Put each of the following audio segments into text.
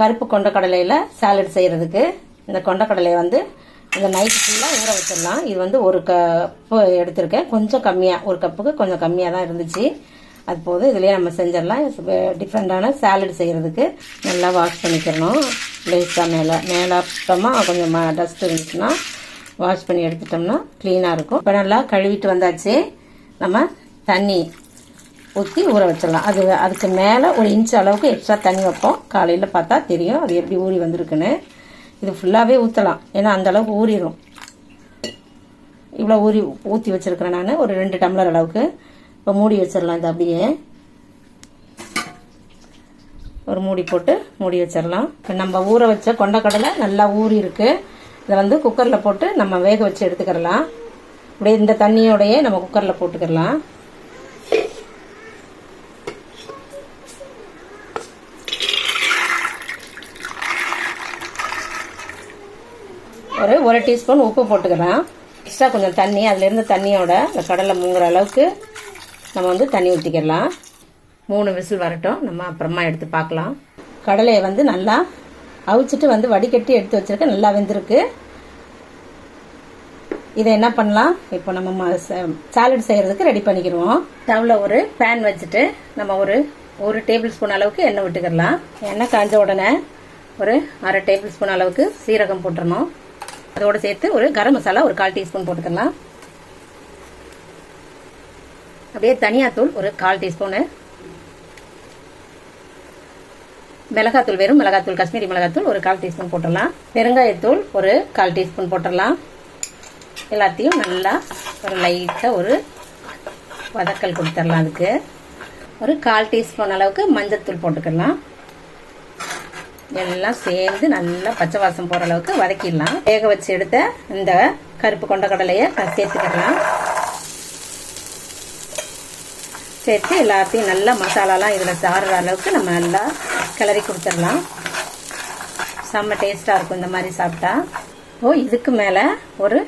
கருப்பு கொண்டக்கடலையில் சாலட் செய்கிறதுக்கு இந்த கொண்டக்கடலையை வந்து இந்த நைட்டு ஃபுல்லாக ஊற வச்சிடலாம். இது வந்து ஒரு கப்பு எடுத்திருக்கேன். கொஞ்சம் கம்மியாக ஒரு கப்புக்கு கொஞ்சம் கம்மியாக தான் இருந்துச்சு. அது போதும் இதுலேயே நம்ம செஞ்சிடலாம். டிஃப்ரெண்ட்டான சாலட் செய்கிறதுக்கு நல்லா வாஷ் பண்ணிக்கிறணும். லேஸாக மேலே மேலாட்டமாக கொஞ்சம் டஸ்ட் இருந்துச்சுன்னா வாஷ் பண்ணி எடுத்துட்டோம்னா க்ளீனாக இருக்கும். இப்போ நல்லா கழுவிட்டு வந்தாச்சு. நம்ம தண்ணி ஊற்றி ஊற வச்சிடலாம். அது அதுக்கு மேலே ஒரு இன்ச் அளவுக்கு எக்ஸ்ட்ரா தண்ணி வைப்போம். காலையில் பார்த்தா தெரியும் அது எப்படி ஊறி வந்திருக்குன்னு. இது ஃபுல்லாகவே ஊற்றலாம் ஏன்னா அந்த அளவுக்கு ஊறிடும் இவ்வளோ ஊறி ஊற்றி வச்சுருக்கிறேன் நான். ஒரு ரெண்டு டம்ளர் அளவுக்கு. இப்போ மூடி வச்சிடலாம் இது அப்படியே. ஒரு மூடி போட்டு மூடி வச்சிடலாம். இப்போ நம்ம ஊற வச்ச கொண்டக்கடலை நல்லா ஊறி இருக்குது இதை வந்து குக்கரில் போட்டு நம்ம வேக வச்சு எடுத்துக்கிறலாம். அப்படியே இந்த தண்ணியோடையே நம்ம குக்கரில் போட்டுக்கிடலாம் ஒரு ஒரு டீஸ்பூன் உப்பு போட்டுக்கலாம் எக்ஸ்ட்ரா கொஞ்சம் தண்ணி அதுலேருந்து தண்ணியோட இந்த கடலை மூங்குற அளவுக்கு நம்ம வந்து தண்ணி ஊற்றிக்கிடலாம் மூணு விசில் வரட்டும். நம்ம அப்புறமா எடுத்து பார்க்கலாம். கடலையை வந்து நல்லா அவிச்சிட்டு வந்து வடிகட்டி எடுத்து வச்சிருக்க நல்லா வெந்திருக்கு. இதை என்ன பண்ணலாம்? இப்போ நம்ம சாலட் செய்கிறதுக்கு ரெடி பண்ணிக்கிடுவோம். டவுல ஒரு பேன் வச்சுட்டு நம்ம ஒரு ஒரு டேபிள் ஸ்பூன் அளவுக்கு எண்ணெய் விட்டுக்கிடலாம். எண்ணெய் காஞ்ச உடனே ஒரு அரை டேபிள் ஸ்பூன் அளவுக்கு சீரகம் போட்டுடணும் அதோட சேர்த்து ஒரு கரம் மசாலா ஒரு கால் டீஸ்பூன் போட்டுக்கலாம். அப்படியே தனியாத்தூள் ஒரு கால் டீஸ்பூனு. மிளகாத்தூள் வெறும் மிளகாத்தூள் காஷ்மீரி மிளகாத்தூள் ஒரு கால் டீஸ்பூன் போட்டுடலாம். பெருங்காயத்தூள் ஒரு கால் டீஸ்பூன் போட்டுடலாம். எல்லாத்தையும் நல்லா ஒரு லைட்டாக ஒரு வதக்கல் கொடுத்துடலாம் அதுக்கு. ஒரு கால் டீஸ்பூன் அளவுக்கு மஞ்சத்தூள் போட்டுக்கலாம். எல்லாம் சேர்ந்து நல்லா பச்சை வாசம் போகிற அளவுக்கு வதக்கிடலாம். வேக வச்சு எடுத்த இந்த கருப்பு கொண்ட கடலையை சேர்த்துக்கிடலாம். சேர்த்து எல்லாத்தையும் நல்லா மசாலாலாம் இதில் சாடுற அளவுக்கு நம்ம நல்லா கிளறி கொடுத்துடலாம். செம்ம டேஸ்ட்டாக இருக்கும் இந்த மாதிரி சாப்பிட்டா. ஓ இதுக்கு மேலே ஒரு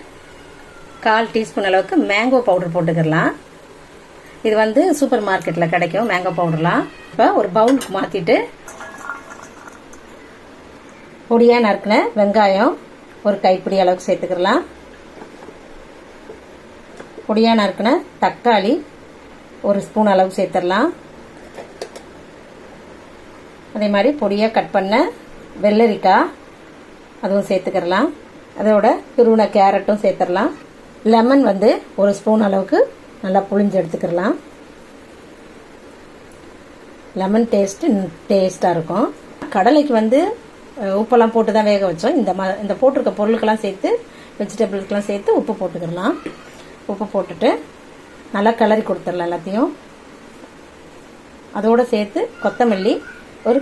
கால் டீஸ்பூன் அளவுக்கு மேங்கோ பவுடர் போட்டுக்கிடலாம். இது வந்து சூப்பர் மார்க்கெட்டில் கிடைக்கும் மேங்கோ பவுடர்லாம் இப்போ ஒரு பவுலுக்கு மாற்றிட்டு பொடியாக நறுக்கின வெங்காயம் ஒரு கைப்பிடி அளவுக்கு சேர்த்துக்கலாம். பொடியாக நறுக்கின தக்காளி ஒரு ஸ்பூன் அளவுக்கு சேர்த்துடலாம். அதே மாதிரி பொடியாக கட் பண்ண வெள்ளரிக்காய் அதுவும் சேர்த்துக்கிறலாம் அதோட துருவின கேரட்டும் சேர்த்துடலாம். லெமன் வந்து ஒரு ஸ்பூன் அளவுக்கு நல்லா புளிஞ்சு எடுத்துக்கிறலாம் லெமன் டேஸ்ட்டு டேஸ்ட்டாக இருக்கும். கடலைக்கு வந்து உப்பெல்லாம் போட்டு தான் வேக வச்சோம். இந்த மா இந்த போட்டிருக்க பொருளுக்கெல்லாம் சேர்த்து வெஜிடபிள்ஸ்க்கெலாம் சேர்த்து உப்பு போட்டுக்கிடலாம். உப்பு போட்டுட்டு நல்லா கிளறி கொடுத்துடலாம் எல்லாத்தையும். அதோடு சேர்த்து கொத்தமல்லி ஒரு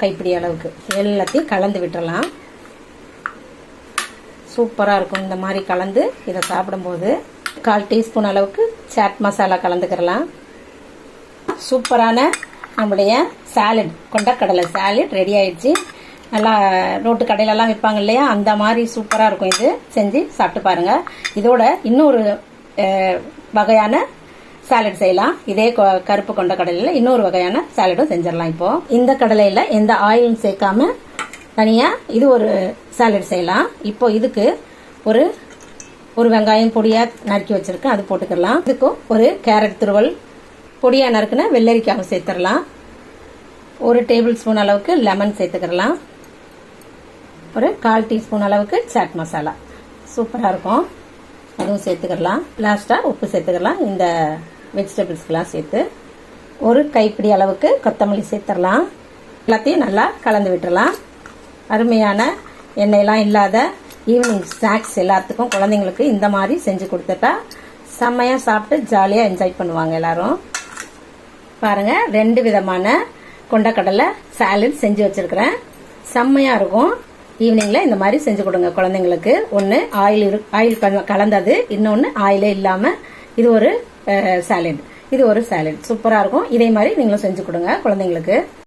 கைப்பிடி அளவுக்கு. எல்லாத்தையும் கலந்து விட்டுடலாம். சூப்பராக இருக்கும். இந்த மாதிரி கலந்து இதை சாப்பிடும்போது கால் டீஸ்பூன் அளவுக்கு சாட் மசாலா கலந்துக்கிறலாம் சூப்பரான நம்முடைய சாலட் கொண்டக்கடலை சாலட் ரெடி ஆயிடுச்சு. நல்லா ரோட்டு கடையிலலாம் விற்பாங்க இல்லையா? அந்த மாதிரி சூப்பராக இருக்கும் இது. செஞ்சு சாப்பிட்டு பாருங்க. இதோட இன்னொரு வகையான சாலட் செய்யலாம். இதே கருப்பு கொண்ட கடலையில் இன்னொரு வகையான சாலடும் செஞ்சிடலாம் இப்போ. இந்த கடலையில் எந்த ஆயிலும் சேர்க்காம தனியாக இது ஒரு சாலட் செய்யலாம். இப்போ இதுக்கு ஒரு ஒரு வெங்காயம் பொடியாக நறுக்கி வச்சுருக்கேன். அது போட்டுக்கலாம் இதுக்கும் ஒரு கேரட் துருவல் பொடியாக நறுக்குன வெள்ளரிக்காவும் சேர்த்துடலாம். ஒரு டேபிள் ஸ்பூன் அளவுக்கு லெமன் சேர்த்துக்கிறலாம் ஒரு கால் டீஸ்பூன் அளவுக்கு சாட் மசாலா. சூப்பராக இருக்கும். அதுவும் சேர்த்துக்கலாம். லாஸ்ட்டாக உப்பு சேர்த்துக்கலாம். இந்த வெஜிடபிள்ஸ்க்கெலாம் சேர்த்து ஒரு கைப்பிடி அளவுக்கு கொத்தமல்லி சேர்த்துடலாம். எல்லாத்தையும் நல்லா கலந்து விட்டுடலாம். அருமையான எண்ணெயெல்லாம் இல்லாத ஈவினிங் ஸ்நாக்ஸ் எல்லாத்துக்கும் குழந்தைங்களுக்கு இந்த மாதிரி செஞ்சு கொடுத்துட்டா செம்மையாக சாப்பிட்டு ஜாலியாக என்ஜாய் பண்ணுவாங்க எல்லாரும். பாருங்கள் ரெண்டு விதமான கொண்டக்கடலை சாலட் செஞ்சு வச்சுருக்கிறேன். செம்மையாக இருக்கும். ஈவினிங்கில் இந்த மாதிரி செஞ்சு கொடுங்க குழந்தைங்களுக்கு. ஒன்று ஆயில் இரு ஆயில் கலந்தது இன்னொன்று ஆயிலே இல்லாமல் இது ஒரு சாலட் இது ஒரு சாலட் சூப்பராக இருக்கும். இதே மாதிரி நீங்களும் செஞ்சு கொடுங்க குழந்தைங்களுக்கு.